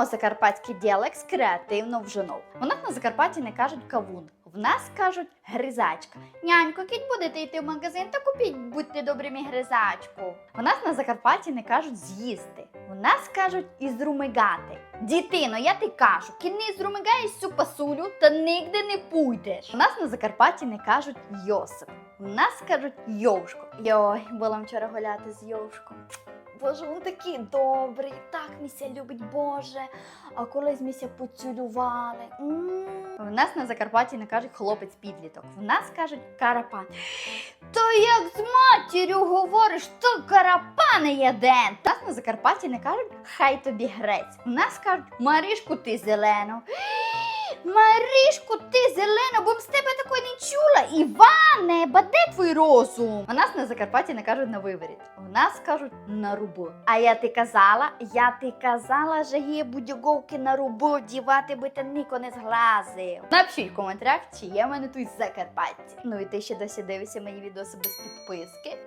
Вчимо закарпатський діалект креативно в жонов. У нас на Закарпатті не кажуть кавун. В нас кажуть гризачка. Нянько, кіть будете йти в магазин та купіть, будьте добрі мій гризачку. У нас на Закарпатті не кажуть з'їсти. У нас кажуть ізрумигати. Дітино, я ти кажу, кінь не зрумигаєш цю пасулю та нігде не пуйдеш. У нас на Закарпатті не кажуть Йосип. У нас кажуть Йовшко. Йой, була вчора гуляти з Йовшком. Боже, він такий добрий, так міся любить, Боже. А колись міся поцілювали. м В нас на Закарпатті не кажуть хлопець підліток. В нас кажуть карапан. То як з матір'ю говориш, то карапани єден. У нас на Закарпатті не кажуть хай тобі грець. У нас кажуть Марішку, ти зелено. Марішку, ти зелено, бо з тебе такої не чула. Іване, ба де твій розум? У нас на Закарпатті не кажуть на виворіт. У нас кажуть на рубу. А я ти казала, я ти казала, що є будь-яковки на рубу, дівати би та ніко не зглазив. Напишіть в коментарях, чи є в мене тут Закарпатті. Ну і ти ще досі дивишся мої відоси без підписки.